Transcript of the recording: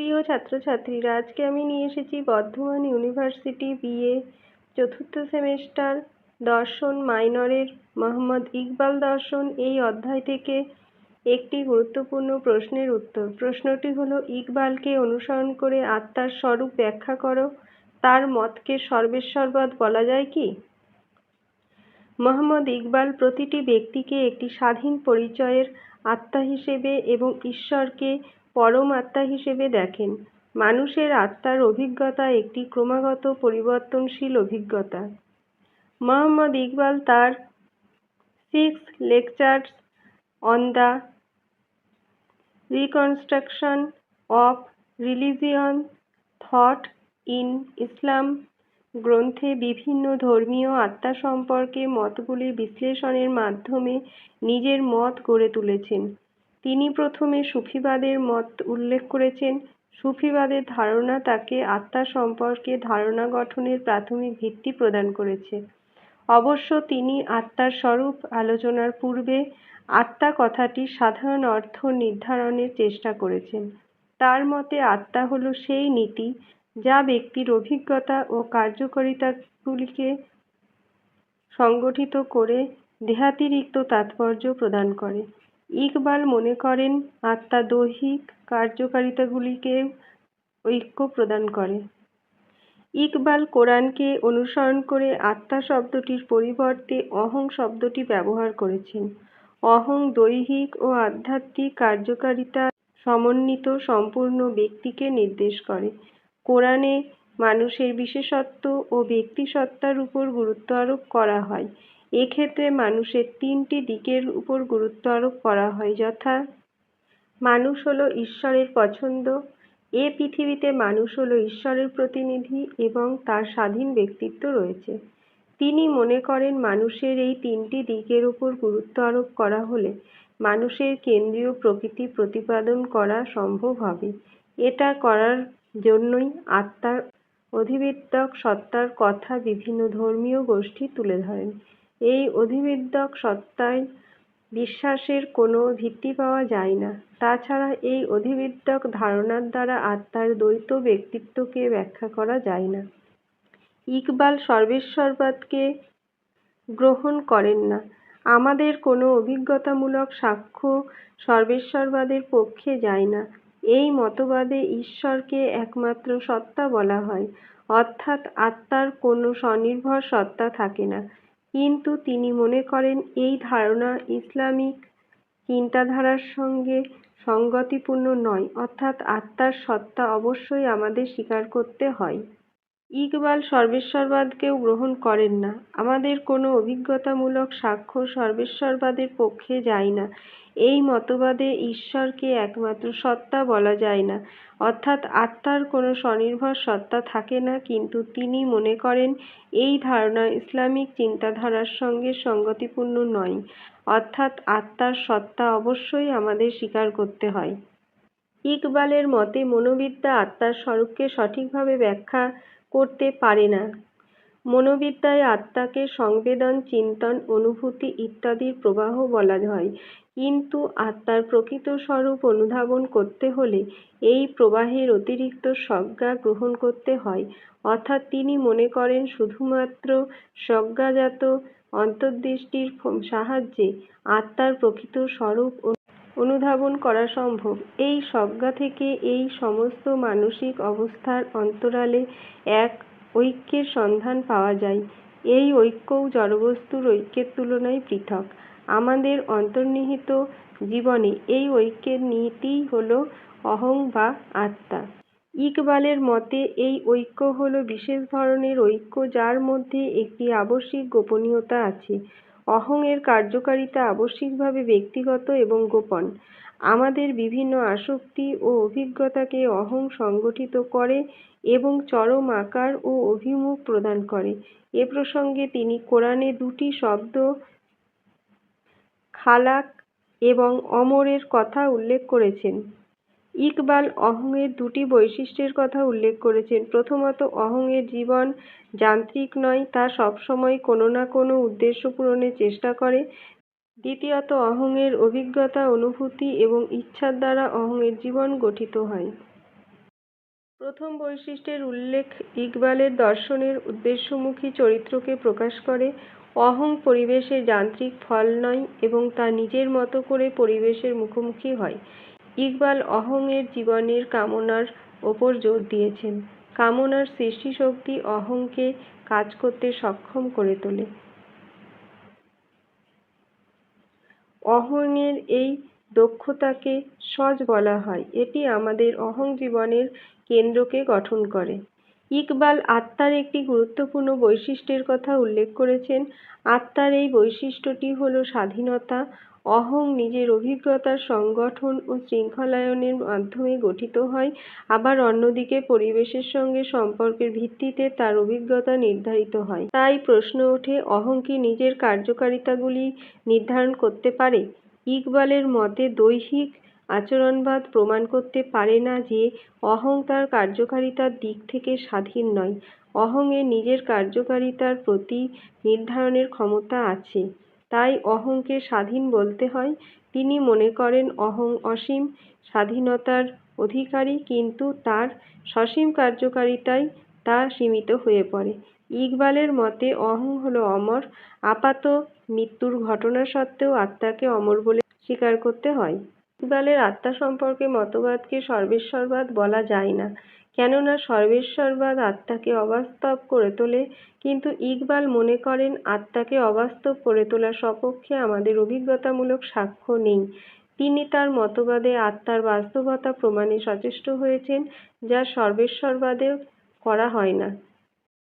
প্রিয় ছাত্রছাত্রীরা আজকে আমি নিয়ে এসেছি বর্ধমান ইউনিভার্সিটি বিএ চতুর্থ সেমেস্টার দর্শন মাইনরের। মোহাম্মদ ইকবাল দর্শন, এই অধ্যায় থেকে একটি গুরুত্বপূর্ণ প্রশ্নের উত্তর। প্রশ্নটি হলো, ইকবালকে অনুসরণ করে আত্মার স্বরূপ ব্যাখ্যা করো। তার মতকে সর্বেশ্বরবাদ বলা যায় কি? মোহাম্মদ ইকবাল প্রতিটি ব্যক্তিকে একটি স্বাধীন পরিচয়ের আত্মা হিসেবে এবং ঈশ্বরকে পরম আত্মা হিসেবে দেখেন। মানুষের আত্মার অভিজ্ঞতা একটি ক্রমাগত পরিবর্তনশীল অভিজ্ঞতা। মোহাম্মদ ইকবাল তার six lectures on the reconstruction of religion thought in Islam গ্রন্থে বিভিন্ন ধর্মীয় আত্মা সম্পর্কে মতগুলি বিশ্লেষণের মাধ্যমে নিজের মত গড়ে তুলেছেন। তিনি প্রথমে সুফিবাদের মত উল্লেখ করেছেন। সুফিবাদের ধারণা তাকে আত্মা সম্পর্কে ধারণা গঠনের প্রাথমিক ভিত্তি প্রদান করেছে। অবশ্য তিনি আত্মার স্বরূপ আলোচনার পূর্বে আত্মা কথাটি সাধারণ অর্থ নির্ধারণের চেষ্টা করেছেন। তার মতে আত্মা হল সেই নীতি যা ব্যক্তির অভিজ্ঞতা ও কার্যকারিতাগুলিকে সংগঠিত করে দেহাতিরিক্ত তাৎপর্য প্রদান করে। ইকবাল মনে করেন আত্মা দৈহিক কার্যকারিতাগুলিকে ঐক্য প্রদান করে। ইকবাল কোরআনকে অনুসরণ করে আত্মা শব্দটির পরিবর্তে অহং শব্দটি ব্যবহার করেছেন। অহং দৈহিক ও আধ্যাত্মিক কার্যকারিতা সমন্বিত সম্পূর্ণ ব্যক্তিকে নির্দেশ করে। কোরআনে মানুষের বিশেষত্ব ও ব্যক্তিসত্তার উপর গুরুত্ব আরোপ করা হয়। এক্ষেত্রে মানুষের তিনটি দিকের উপর গুরুত্ব আরোপ করা হয়, যথা মানুষ হলো ঈশ্বরের পছন্দ, এ পৃথিবীতে মানুষ হলো ঈশ্বরের প্রতিনিধি এবং তার স্বাধীন ব্যক্তিত্ব রয়েছে। তিনি মনে করেন মানুষের এই তিনটি দিকের উপর গুরুত্ব আরোপ করা হলে মানুষের কেন্দ্রীয় প্রকৃতি প্রতিপাদন করা সম্ভব হবে। এটা করার জন্যই আত্মার অধিবিদ্যক সত্তার কথা বিভিন্ন ধর্মীয় গোষ্ঠী তুলে ধরেন। এই অধিবিদ্যক সত্তায় বিশ্বাসের কোনো ভিত্তি পাওয়া যায় না। তাছাড়া এই অধিবিদ্যক ধারণার দ্বারা আত্মার দ্বৈত ব্যক্তিত্বকে ব্যাখ্যা করা যায় না। ইকবাল সর্বেশ্বরবাদকে গ্রহণ করেন না। আমাদের কোনো অভিজ্ঞতামূলক সাক্ষ্য সর্বেশ্বরবাদের পক্ষে যায় না। এই মতবাদে ঈশ্বরকে একমাত্র সত্তা বলা হয়, অর্থাৎ আত্মার কোনো স্বনির্ভর সত্তা থাকে না। কিন্তু তিনি মনে করেন এই ধারণা ইসলামিক চিন্তাধারার সঙ্গে সঙ্গতিপূর্ণ নয়, অর্থাৎ আত্মার সত্তা অবশ্যই আমাদের স্বীকার করতে হয়। ইকবাল সর্বেশ্বরবাদকেও গ্রহণ করেন না। আমাদের কোনো অভিজ্ঞতামূলক সাক্ষ্য সর্বেশ্বরবাদের পক্ষে যায় না। এই মতবাদে ঈশ্বরকে একমাত্র সত্তা বলা যায় না। অর্থাৎ আত্মার কোনো স্বনির্ভর সত্তা থাকে না, কিন্তু তিনি মনে করেন এই ধারণা ইসলামিক চিন্তাধারার সঙ্গে সঙ্গতিপূর্ণ নয়। অর্থাৎ আত্মার সত্তা অবশ্যই আমাদের স্বীকার করতে হয়। ইকবালের মতে, মনোবিদ্যা আত্মার স্বরূপকে সঠিকভাবে ব্যাখ্যা করতে পারে না। মনোবিদ্যায় আত্মাকে সংবেদন, চিন্তন, অনুভূতি ইত্যাদির প্রবাহ বলা হয়। কিন্তু আত্মার প্রকৃত স্বরূপ অনুধাবন করতে হলে এই প্রবাহের অতিরিক্ত সজ্ঞা গ্রহণ করতে হয়। অর্থাৎ তিনি মনে করেন শুধুমাত্র সজ্ঞাজাত অন্তর্দৃষ্টির সাহায্যে আত্মার প্রকৃত স্বরূপ অনুধাবন করা সম্ভব। এই সজ্ঞা থেকে এই সমস্ত মানসিক অবস্থার অন্তরালে এক ঐক্যের সন্ধান পাওয়া যায়। এই ঐক্যও জড়বস্তুর ঐক্যের তুলনায় পৃথক। আমাদের অন্তর্নিহিত জীবনে এই ঐক্যের নীতিই হল অহং বা আত্মা। ইকবালের মতে, এই ঐক্য হল বিশেষ ধরনের ঐক্য যার মধ্যে একটি আবশ্যিক গোপনীয়তা আছে। অহং এর কার্যকারিতা আবশ্যিকভাবে ব্যক্তিগত এবং গোপন। আমাদের বিভিন্ন আসক্তি ও অভিজ্ঞতাকে অহং সংগঠিত করে এবং চরম আকার ও অভিমুখ প্রদান করে। এ প্রসঙ্গে তিনি কোরআনে দুটি শব্দ, খালাক এবং অমরের কথা উল্লেখ করেছেন। ইকবাল অহংয়ের দুটি বৈশিষ্ট্যের কথা উল্লেখ করেছেন। প্রথমত, অহংয়ের জীবন যান্ত্রিক নয়, তা সবসময় কোনো না কোনো উদ্দেশ্য পূরণের চেষ্টা করে। দ্বিতীয়ত, অহংয়ের অভিজ্ঞতা, অনুভূতি এবং ইচ্ছার দ্বারা অহংয়ের জীবন গঠিত হয়। প্রথম বৈশিষ্ট্যের উল্লেখ ইকবালের দর্শনের উদ্দেশ্যমুখী চরিত্রকে প্রকাশ করে। অহং পরিবেশে যান্ত্রিক ফল নয় এবং তা নিজের মতো করে পরিবেশের মুখোমুখি হয়। ইকবাল অহংয়ের জীবনের কামনার ওপর জোর দিয়েছেন। কামনার সৃষ্টিশক্তি অহংকে কাজ করতে সক্ষম করে তোলে। অহংয়ের এই দক্ষতাকে সজ বলা হয়। এটি আমাদের অহং জীবনের কেন্দ্রকে গঠন করে। ইকবাল আত্মার একটি গুরুত্বপূর্ণ বৈশিষ্ট্যের কথা উল্লেখ করেছেন। আত্মার এই বৈশিষ্ট্যটি হল স্বাধীনতা অহং নিজের অভিজ্ঞতার সংগঠন ও শৃঙ্খলায়নের মাধ্যমে গঠিত হয়। আবার অন্যদিকে পরিবেশের সঙ্গে সম্পর্কের ভিত্তিতে তার অভিজ্ঞতা নির্ধারিত হয়। তাই প্রশ্ন ওঠে, অহং কি নিজের কার্যকারিতাগুলি নির্ধারণ করতে পারে? ইকবালের মতে দৈহিক আচরণবাদ প্রমাণ করতে পারে না যে, অহং তার কার্যকারিতার দিক থেকে স্বাধীন নয়। অহংয়ের নিজের কার্যকারিতার প্রতি নির্ধারণের ক্ষমতা আছে। তাই অহংকে স্বাধীন বলতে হয়। তিনি মনে করেন অহং অসীম, স্বাধীনতার অধিকারী কিন্তু তার সসীম কার্যকারিতায় তা সীমিত হয়ে পড়ে। ইকবালের মতে, অহং হলো অমর, আপাত মৃত্যুর ঘটনা সত্ত্বেও আত্মাকে অমর বলে স্বীকার করতে হয়। ইকবালের আত্মা সম্পর্কে মতবাদকে সর্বেশ্বরবাদ বলা যায় না। কেননা সর্বেশ্বরবাদ আত্মাকে অবাস্তব করে তোলে, কিন্তু ইকবাল মনে করেন আত্মাকে অবাস্তব করে তোলার সপক্ষে আমাদের অভিজ্ঞতামূলক সাক্ষ্য নেই। তিনি তার মতবাদে আত্মার বাস্তবতা প্রমাণে সচেষ্ট হয়েছেন, যা সর্বেশ্বরবাদে করা হয় না।